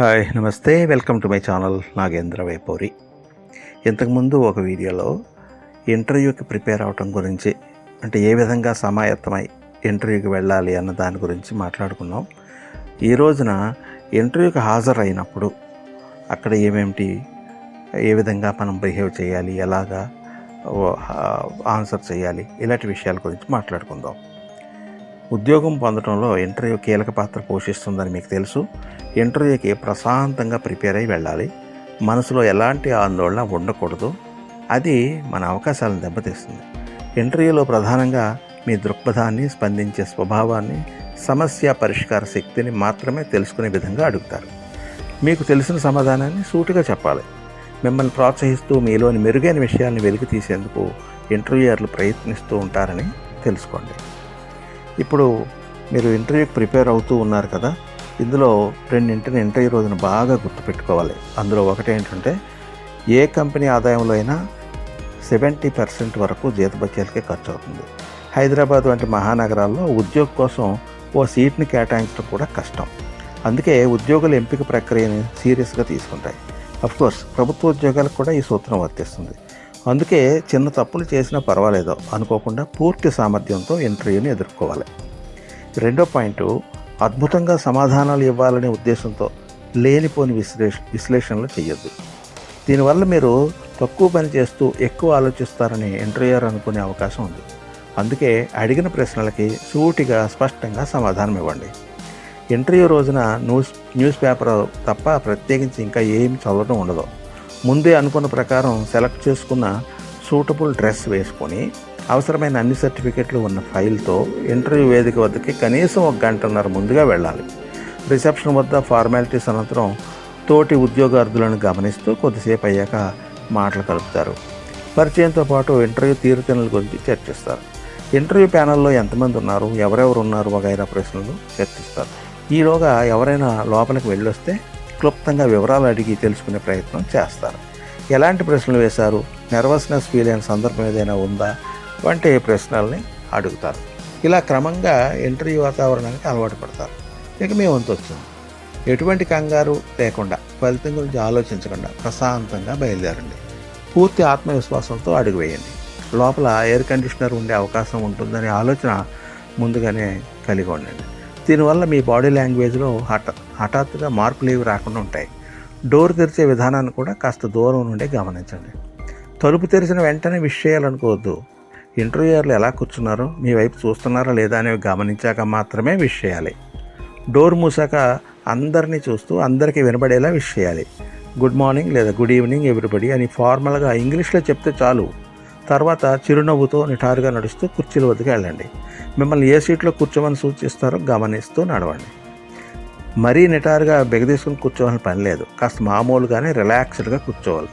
Hi నమస్తే. Welcome to my channel Nagendra Vaipuri. ఇంతకుముందు ఒక వీడియోలో ఇంటర్వ్యూకి ప్రిపేర్ అవటం గురించి అంటే ఏ విధంగా సమాయత్తమై ఇంటర్వ్యూకి వెళ్ళాలి అన్న దాని గురించి మాట్లాడుకున్నాం. ఈ రోజున ఇంటర్వ్యూకి హాజరైనప్పుడు అక్కడ ఏమేమిటి ఏ విధంగా మనం బిహేవ్ చేయాలి ఎలాగా ఆన్సర్ చేయాలి ఇలాంటి విషయాల గురించి మాట్లాడుకుందాం. ఉద్యోగం పొందడంలో ఇంటర్వ్యూ కీలక పాత్ర పోషిస్తుందని మీకు తెలుసు. ఇంటర్వ్యూకి ప్రశాంతంగా ప్రిపేర్ అయి వెళ్ళాలి. మనసులో ఎలాంటి ఆందోళన ఉండకూడదు. అది మన అవకాశాలను దెబ్బతీస్తుంది. ఇంటర్వ్యూలో ప్రధానంగా మీ దృక్పథాన్ని స్పందించే స్వభావాన్ని సమస్య పరిష్కార శక్తిని మాత్రమే తెలుసుకునే విధంగా అడుగుతారు. మీకు తెలిసిన సమాధానాన్ని సూటిగా చెప్పాలి. మిమ్మల్ని ప్రోత్సహిస్తూ మీలోని మెరుగైన విషయాల్ని వెలికి తీసేందుకు ఇంటర్వ్యూయర్లు ప్రయత్నిస్తూ ఉంటారని తెలుసుకోండి. ఇప్పుడు మీరు ఇంటర్వ్యూకి ప్రిపేర్ అవుతూ ఉన్నారు కదా ఇందులో రెండింటిని ఇంటర్వ్యూ రోజున బాగా గుర్తుపెట్టుకోవాలి. అందులో ఒకటి ఏంటంటే ఏ కంపెనీ ఆదాయంలో అయినా సెవెంటీ పర్సెంట్ వరకు జీతభత్యాలకే ఖర్చు అవుతుంది. హైదరాబాద్ వంటి మహానగరాల్లో ఉద్యోగం కోసం ఓ సీట్ని కేటాయించడం కూడా కష్టం. అందుకే ఉద్యోగుల ఎంపిక ప్రక్రియని సీరియస్గా తీసుకుంటాయి. కోర్స్ ప్రభుత్వ ఉద్యోగాలకు కూడా ఈ సూత్రం వర్తిస్తుంది. అందుకే చిన్న తప్పులు చేసినా పర్వాలేదు. అనుకోకుండా పూర్తి సామర్థ్యంతో ఇంటర్వ్యూని ఎదుర్కోవాలి. రెండో పాయింట్ అద్భుతంగా సమాధానాలు ఇవ్వాలనే ఉద్దేశంతో లేనిపోని విశ్లేష విశ్లేషణలు చేయొద్దు దీనివల్ల మీరు తక్కువ పని చేస్తూ ఎక్కువ ఆలోచిస్తారని ఇంటర్వ్యూయర్ అనుకునే అవకాశం ఉంది. అందుకే అడిగిన ప్రశ్నలకి సూటిగా స్పష్టంగా సమాధానం ఇవ్వండి. ఇంటర్వ్యూ రోజున న్యూస్ న్యూస్ పేపర్ తప్ప ప్రత్యేకించి ఇంకా ఏం చదవడం ఉండదు. ముందే అనుకున్న ప్రకారం సెలెక్ట్ చేసుకున్న సూటబుల్ డ్రెస్ వేసుకొని అవసరమైన అన్ని సర్టిఫికెట్లు ఉన్న ఫైల్తో ఇంటర్వ్యూ వేదిక వద్దకి కనీసం ఒక గంటన్నర ముందుగా వెళ్ళాలి. రిసెప్షన్ వద్ద ఫార్మాలిటీస్ అనంతరం తోటి ఉద్యోగార్థులను గమనిస్తూ కొద్దిసేపు అయ్యాక మాటలు కలుపుతారు. పరిచయంతో పాటు ఇంటర్వ్యూ తీరుతెన్నుల గురించి చర్చిస్తారు. ఇంటర్వ్యూ ప్యానల్లో ఎంతమంది ఉన్నారు ఎవరెవరు ఉన్నారు వగైరా ప్రశ్నలు చర్చిస్తారు. ఈలోగా ఎవరైనా లోపలికి వెళ్ళొస్తే క్లుప్తంగా వివరాలు అడిగి తెలుసుకునే ప్రయత్నం చేస్తారు. ఎలాంటి ప్రశ్నలు వేశారు? నెర్వస్నెస్ ఫీల్ అయిన సందర్భం ఏదైనా ఉందా? వంటి ప్రశ్నల్ని అడుగుతారు. ఇలా క్రమంగా ఇంటర్వ్యూ వాతావరణానికి అలవాటు పడతారు. ఇక మీ వంతు వచ్చింది. ఎటువంటి కంగారు లేకుండా ఫలితం గురించి ఆలోచించకుండా ప్రశాంతంగా బయలుదేరండి. పూర్తి ఆత్మవిశ్వాసంతో అడుగువేయండి లోపల ఎయిర్ కండిషనర్ ఉండే అవకాశం ఉంటుందనే ఆలోచన ముందుగానే కలిగి ఉండండి. దీనివల్ల మీ బాడీ లాంగ్వేజ్లో హఠ హఠాత్తుగా మార్పులు ఏవి రాకుండా ఉంటాయి. డోర్ తెరిచే విధానాన్ని కూడా కాస్త దూరం నుండి గమనించండి. తలుపు తెరిచిన వెంటనే విష్ చేయాలనుకోవద్దు. ఇంటర్వ్యూయర్లు ఎలా కూర్చున్నారో మీ వైపు చూస్తున్నారా లేదా అనేవి గమనించాక మాత్రమే విష్ చేయాలి. డోర్ మూసాక అందరినీ చూస్తూ అందరికీ వినబడేలా విష్ చేయాలి. గుడ్ మార్నింగ్ లేదా గుడ్ ఈవినింగ్ ఎవ్రీబడి అని ఫార్మల్గా ఇంగ్లీష్లో చెప్తే చాలు. తర్వాత చిరునవ్వుతో నిటారుగా నడుస్తూ కుర్చీల వద్దకు వెళ్ళండి. మిమ్మల్ని ఏ సీట్లో కూర్చోమని సూచిస్తారో గమనిస్తూ నడవండి. మరీ నిటారుగా బెగదీసుకుని కూర్చోవాలని పని లేదు. కాస్త మామూలుగానే రిలాక్స్డ్గా కూర్చోవాలి.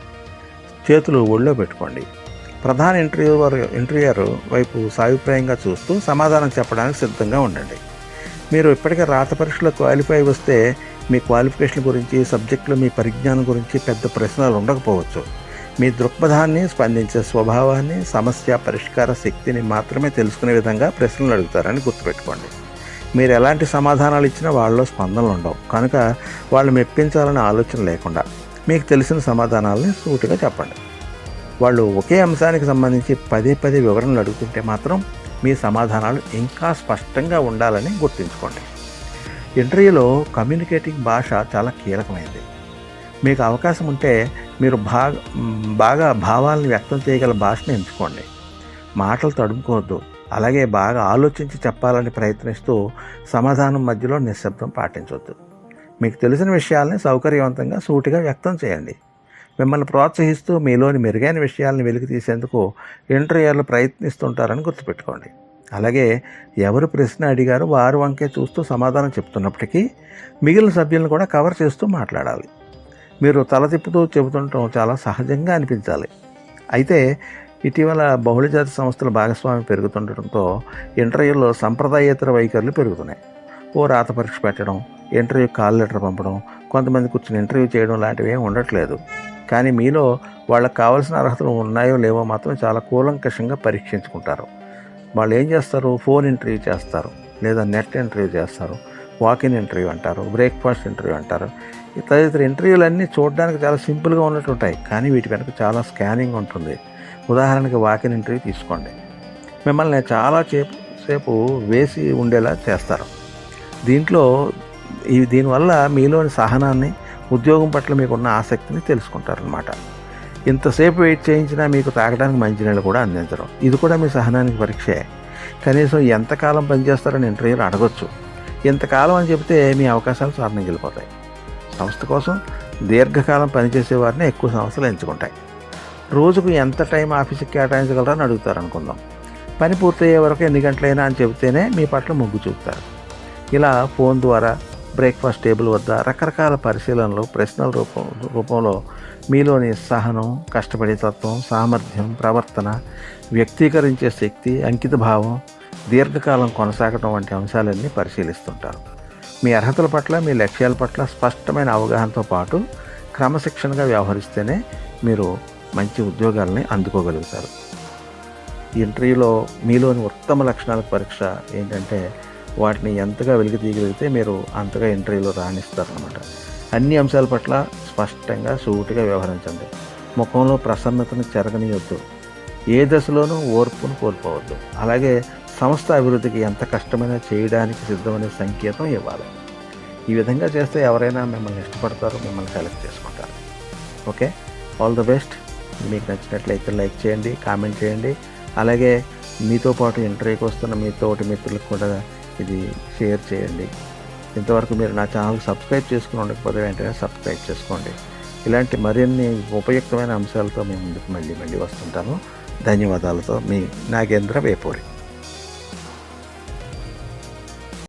చేతులు ఒళ్ళో పెట్టుకోండి. ప్రధాన ఇంటర్వ్యూవర్ ఇంటర్వ్యూయర్ వైపు సాభిప్రాయంగా చూస్తూ సమాధానం చెప్పడానికి సిద్ధంగా ఉండండి. మీరు ఇప్పటికే రాత పరీక్షలో క్వాలిఫై వస్తే మీ క్వాలిఫికేషన్ గురించి సబ్జెక్టులో మీ పరిజ్ఞానం గురించి పెద్ద ప్రశ్నలు ఉండకపోవచ్చు. మీ దృక్పథాన్ని స్పందించే స్వభావాన్ని సమస్య పరిష్కార శక్తిని మాత్రమే తెలుసుకునే విధంగా ప్రశ్నలు అడుగుతారని గుర్తుపెట్టుకోండి. మీరు ఎలాంటి సమాధానాలు ఇచ్చినా వాళ్ళలో స్పందనలు ఉండవు. కనుక వాళ్ళు మెప్పించాలనే ఆలోచన లేకుండా మీకు తెలిసిన సమాధానాలని సూటిగా చెప్పండి. వాళ్ళు ఒకే అంశానికి సంబంధించి పదే పదే వివరణలు అడుగుతుంటే మాత్రం మీ సమాధానాలు ఇంకా స్పష్టంగా ఉండాలని గుర్తుంచుకోండి. ఇంటర్వ్యూలో కమ్యూనికేటింగ్ భాష చాలా కీలకమైనది. మీకు అవకాశం ఉంటే మీరు బాగా బాగా భావాలను వ్యక్తం చేయగల భాషను ఎంచుకోండి. మాటలు తడుముకోవద్దు. అలాగే బాగా ఆలోచించి చెప్పాలని ప్రయత్నిస్తూ సమాధానం మధ్యలో నిశ్శబ్దం పాటించవద్దు మీకు తెలిసిన విషయాల్ని సౌకర్యవంతంగా సూటిగా వ్యక్తం చేయండి. మిమ్మల్ని ప్రోత్సహిస్తూ మీలోని మెరుగైన విషయాలను వెలికి తీసేందుకు ఇంటర్వ్యూయర్లు ప్రయత్నిస్తుంటారని గుర్తుపెట్టుకోండి. అలాగే ఎవరు ప్రశ్న అడిగారో వారు వంకే చూస్తూ సమాధానం చెప్తున్నప్పటికీ మిగిలిన సభ్యులను కూడా కవర్ చేస్తూ మాట్లాడాలి. మీరు తల తిప్పుతూ చెబుతుండటం చాలా సహజంగా అనిపించాలి. అయితే ఇటీవల బహుళజాతి సంస్థల భాగస్వామ్యం పెరుగుతుండటంతో ఇంటర్వ్యూలో సంప్రదాయేతర వైఖరులు పెరుగుతున్నాయి. ఓ రాత పరీక్ష పెట్టడం ఇంటర్వ్యూ కాల్ లెటర్ పంపడం కొంతమంది కూర్చొని ఇంటర్వ్యూ చేయడం లాంటివి ఏం ఉండట్లేదు. కానీ మీలో వాళ్ళకి కావాల్సిన అర్హతలు ఉన్నాయో లేవో మాత్రం చాలా కూలంకషంగా పరీక్షించుకుంటారు. వాళ్ళు ఏం చేస్తారు? ఫోన్ ఇంటర్వ్యూ చేస్తారు లేదా నెట్ ఇంటర్వ్యూ చేస్తారు వాకిన్ ఇంటర్వ్యూ అంటారు బ్రేక్ఫాస్ట్ ఇంటర్వ్యూ అంటారు. తదితర ఇంటర్వ్యూలన్నీ చూడడానికి చాలా సింపుల్గా ఉన్నట్టు ఉంటాయి. కానీ వీటి వెనక చాలా స్కానింగ్ ఉంటుంది. ఉదాహరణకి వాకిన్ ఇంటర్వ్యూ తీసుకోండి. మిమ్మల్ని చాలా సేపు సేపు వేసి ఉండేలా చేస్తారు. దీంట్లో ఈ దీనివల్ల మీలోని సహనాన్ని ఉద్యోగం పట్ల మీకున్న ఆసక్తిని తెలుసుకుంటారనమాట ఇంతసేపు వెయిట్ చేయించినా మీకు తాగడానికి మంచినీళ్ళు కూడా అందించడం ఇది కూడా మీ సహనానికి పరీక్షే. కనీసం ఎంతకాలం పనిచేస్తారని ఇంటర్వ్యూలు అడగొచ్చు. ఇంతకాలం అని చెబితే మీ అవకాశాలు సాధనకి వెళ్ళిపోతాయి సంస్థ కోసం దీర్ఘకాలం పనిచేసే వారిని ఎక్కువ సంస్థలు ఎంచుకుంటాయి. రోజుకు ఎంత టైం ఆఫీస్కి కేటాయించగలరని అడుగుతారు అనుకుందాం. పని పూర్తయ్యే వరకు ఎన్ని గంటలైనా అని చెబితేనే మీ పట్ల మొగ్గు చూపుతారు. ఇలా ఫోన్ ద్వారా బ్రేక్ఫాస్ట్ టేబుల్ వద్ద రకరకాల పరిశీలనలు ప్రశ్నల రూపం రూపంలో మీలోని సహనం కష్టపడే తత్వం సామర్థ్యం ప్రవర్తన వ్యక్తీకరించే శక్తి అంకిత భావం దీర్ఘకాలం కొనసాగటం వంటి అంశాలన్నీ పరిశీలిస్తుంటారు. మీ అర్హతల పట్ల మీ లక్ష్యాల పట్ల స్పష్టమైన అవగాహనతో పాటు క్రమశిక్షణగా వ్యవహరిస్తేనే మీరు మంచి ఉద్యోగాలని అందుకోగలుగుతారు. ఇంటర్వ్యూలో మీలోని ఉత్తమ లక్షణాల పరీక్ష ఏంటంటే వాటిని ఎంతగా వెలికి తీయగలిగితే మీరు అంతగా ఇంటర్వ్యూలో రాణిస్తారనమాట అన్ని అంశాల పట్ల స్పష్టంగా సూటిగా వ్యవహరించండి. ముఖంలో ప్రసన్నతను చెరగనీయొద్దు. ఏ దశలోనూ ఓర్పును కోల్పోవద్దు. అలాగే సంస్థ అభివృద్ధికి ఎంత కష్టమైనా చేయడానికి సిద్ధమనే సంకేతం ఇవ్వాలి. ఈ విధంగా చేస్తే ఎవరైనా మిమ్మల్ని ఇష్టపడతారు మిమ్మల్ని సెలెక్ట్ చేసుకుంటారు. ఓకే? All the best. మీకు నచ్చినట్లయితే లైక్ చేయండి కామెంట్ చేయండి. అలాగే మీతో పాటు ఇంటర్వ్యూకి వస్తున్న మీ తోటి మిత్రులకు కూడా ఇది షేర్ చేయండి. ఇంతవరకు మీరు నా ఛానల్ సబ్స్క్రైబ్ చేసుకుని ఉండకపోతే వెంటనే సబ్స్క్రైబ్ చేసుకోండి. ఇలాంటి మరిన్ని ఉపయుక్తమైన అంశాలతో మేము ముందుకు మళ్ళీ మళ్ళీ వస్తుంటాను ధన్యవాదాలతో మీ నాగేంద్ర వేపూరి.